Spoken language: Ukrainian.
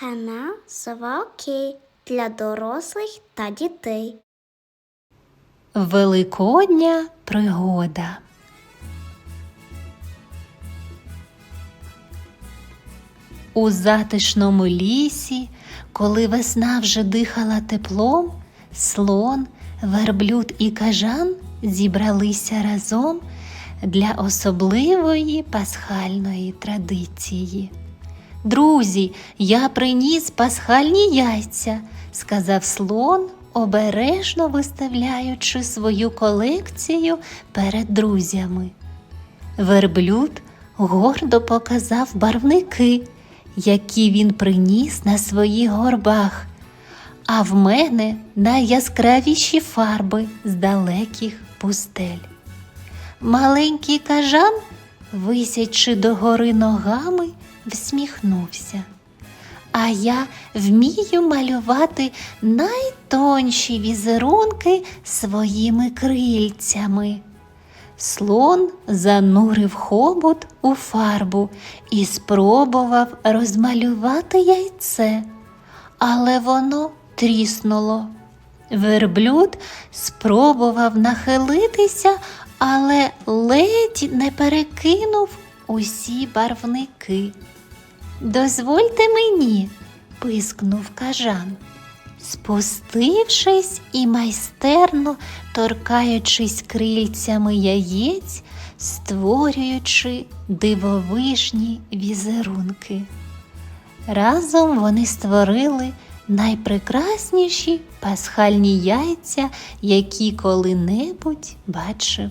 Канал Сова для дорослих та дітей. Великодня пригода. У затишному лісі, коли весна вже дихала теплом, слон, верблюд і кажан зібралися разом для особливої пасхальної традиції. Друзі, я приніс пасхальні яйця, сказав слон, обережно виставляючи свою колекцію перед друзями. Верблюд гордо показав барвники, які він приніс на своїх горбах, а в мене найяскравіші фарби з далеких пустель. Маленький кажан, висячи догори ногами, всміхнувся. А я вмію малювати найтонші візерунки своїми крильцями. Слон занурив хобот у фарбу і спробував розмалювати яйце, але воно тріснуло. Верблюд спробував нахилитися, але ледь не перекинув усі барвники. Дозвольте мені, пискнув кажан. Спустившись і майстерно торкаючись крильцями яєць, створюючи дивовижні візерунки. Разом вони створили найпрекрасніші пасхальні яйця, які коли-небудь бачив